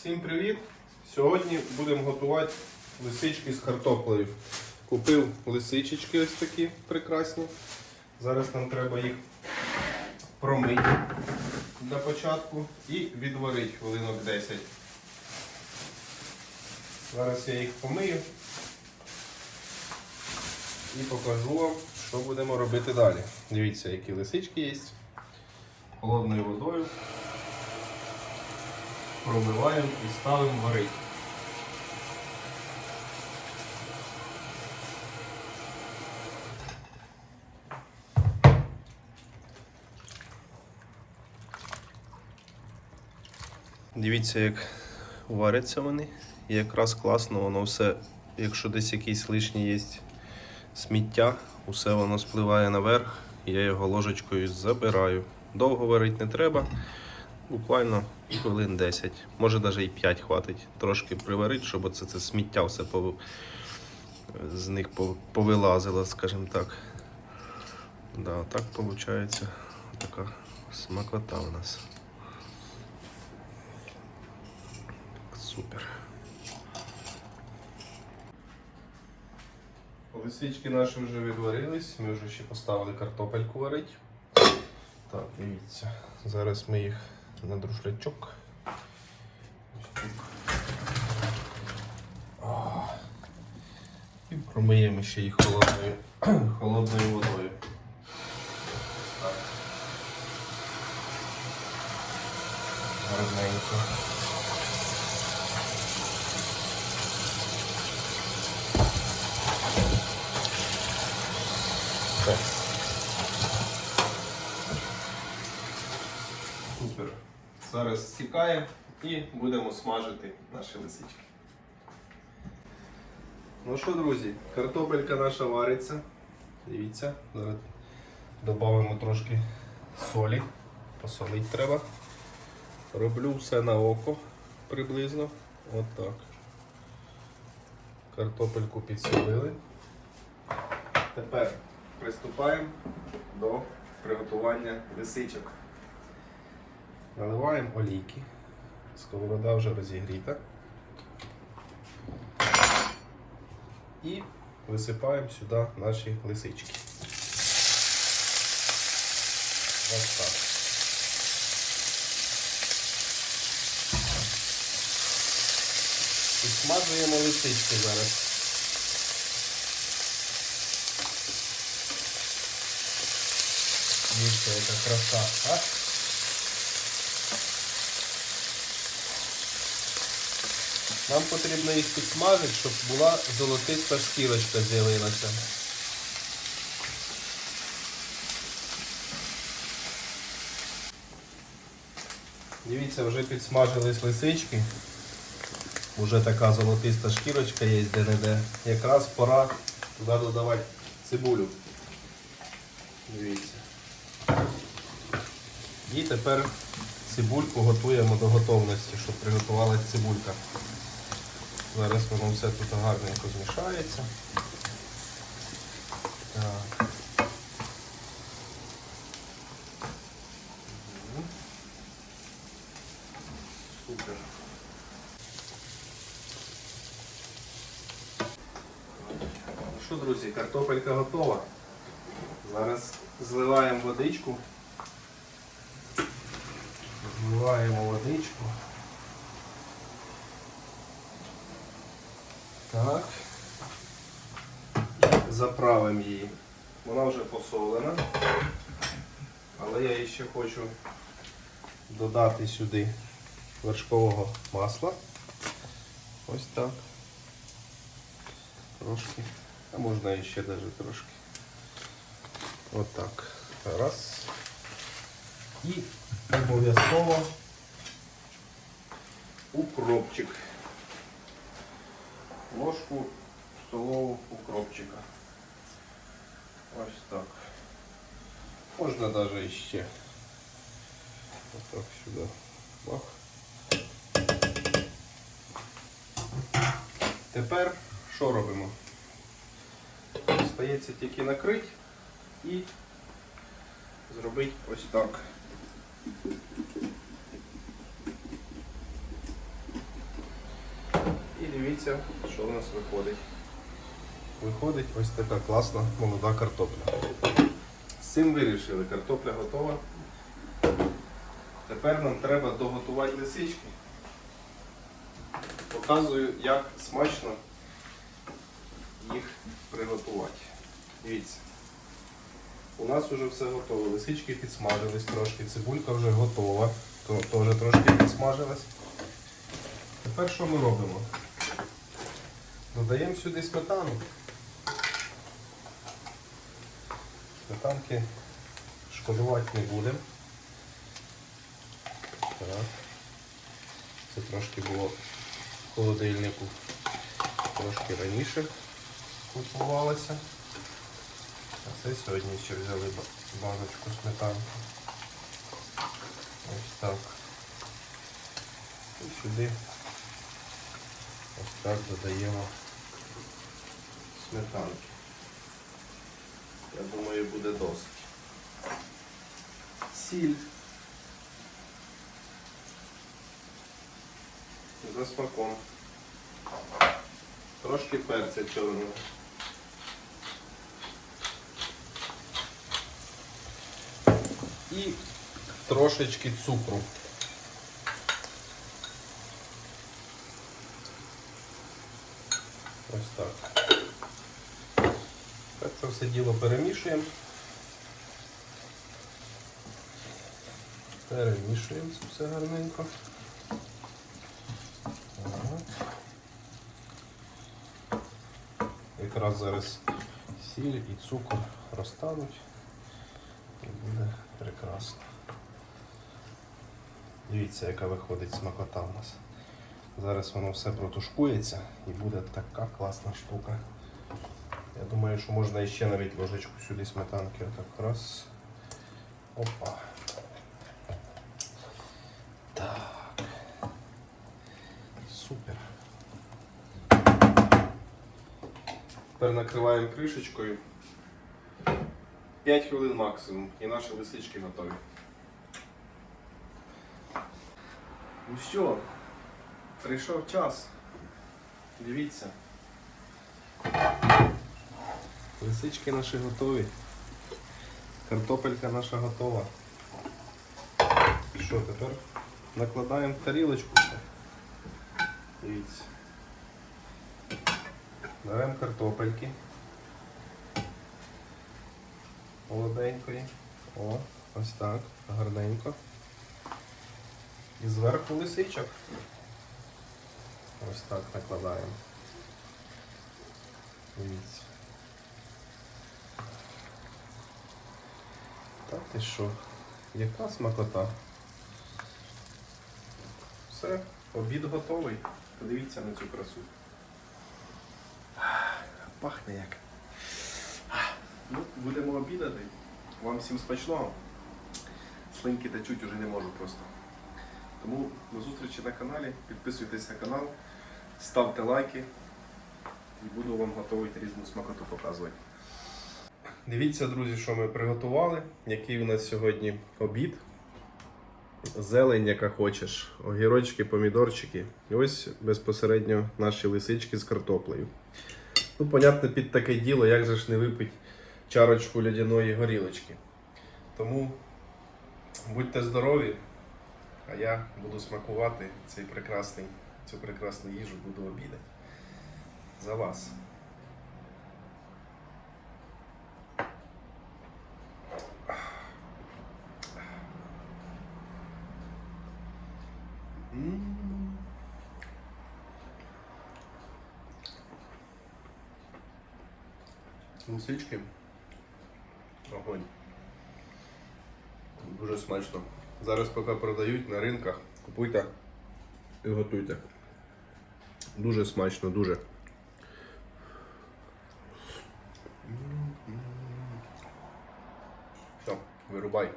Всім привіт! Сьогодні будемо готувати лисички з картоплею. Купив лисичечки ось такі прекрасні. Зараз нам треба їх промити для початку і відварити хвилинок 10. Зараз я їх помию і покажу вам, що будемо робити далі. Дивіться, які лисички є. Холодною водою промиваємо і ставимо варити. Дивіться, як варяться вони. І якраз класно, воно все, якщо десь якийсь лишній є сміття, усе воно спливає наверх, я його ложечкою забираю. Довго варити не треба, буквально хвилин 10, може навіть і 5 хватить. Трошки приварити, щоб оце це сміття все пов... з них повилазило, скажімо так. Да, так виходить така смакота у нас. Супер. Лисички наші вже відварились, ми вже ще поставили картопельку варити. Так, дивіться. Зараз ми їх на друшлячок. І промиємо ще їх холодною, холодною водою. Гарненько. Так. Супер. Зараз стікає і будемо смажити наші лисички. Ну що, друзі, картопелька наша вариться. Дивіться, зараз додамо трошки солі. Посолити треба. Роблю все на око приблизно. От так. Картопельку підсолили. Тепер приступаємо до приготування лисичок. Наливаємо олійки. Сковорода вже розігріта. І висипаємо сюди наші лисички. Ось так. Підсмажуємо лисички зараз. Дивіться, яка краса, а? Нам потрібно їх підсмажити, щоб була золотиста шкірочка з'явилася. Дивіться, вже підсмажились лисички. Уже така золотиста шкірочка є де-не-де. Якраз пора туди додавати цибулю. Дивіться. І тепер цибульку готуємо до готовності, щоб приготувалася цибулька. Зараз воно все тут гарненько змішається. Так. Супер. Що, друзі, картопелька готова. Зараз зливаємо водичку. Зливаємо водичку. Так. Заправимо її. Вона вже посолена. Але я її ще хочу додати сюди вершкового масла. Ось так. Трошки. А можна ще навіть трошки. Отак. Раз. І обов'язково укропчик. Ложку столову укропчика. Ось так. Можна навіть іще. Отак сюди. Бах. Тепер що робимо? Остається тільки накрити і зробити ось так. І Дивіться, що в нас виходить. Виходить ось така класна молода картопля. З цим вирішили, картопля готова. Тепер нам треба доготувати лисички. Показую, як смачно їх приготувати. Дивіться. У нас вже все готово. Лисички підсмажились трошки, цибулька вже готова, то теж трошки підсмажилась. Тепер що ми робимо? Додаємо сюди сметану. Сметанки шкодувати не будемо. Так. Це трошки було в холодильнику трошки раніше купувалося. А це сьогодні ще взяли баночку сметанки. Ось так. І сюди так додаємо сметанки. Я думаю, буде досить. Сіль. За смаком. Трошки перця чорного. І трошечки цукру. Ось так. Так це все діло перемішуємо. Перемішуємо це все гарненько. Ага. Якраз зараз сіль і цукор розтануть і буде прекрасно. Дивіться, яка виходить смакота у нас. Зараз воно все протушкується і буде така класна штука. Я думаю, що можна ще навіть ложечку сюди сметанки. Отак раз. Опа. Так. Супер. Тепер накриваємо кришечкою. 5 хвилин максимум і наші лисички готові. Ну що, прийшов час. Дивіться. Лисички наші готові. Картопелька наша готова. Що тепер? Накладаємо в тарілочку. Дивіться. Беремо картопельки. Молоденької. О, ось так, гарненько. І зверху лисичок. Ось так накладаємо. Дивіться. Ти що? Яка смакота? Все, обід готовий. Подивіться на цю красу. Пахне як. Ну, будемо обідати. Вам всім смачного. Слинки течуть уже не можу просто. Тому до зустрічі на каналі. Підписуйтесь на канал, ставте лайки і буду вам готувати різну смакоту показувати. Дивіться, друзі, що ми приготували. Який у нас сьогодні обід. Зелень, яка хочеш, огірочки, помідорчики. І ось безпосередньо наші лисички з картоплею. Ну, понятно, під таке діло, як же ж не випить чарочку льодяної горілочки. Тому будьте здорові, а я буду смакувати цей прекрасний, цю прекрасну їжу, буду обідати. За вас. Лисички. Огонь. Дуже смачно. Зараз поки продають на ринках, купуйте і готуйте. Дуже смачно, дуже. Все, вирубай.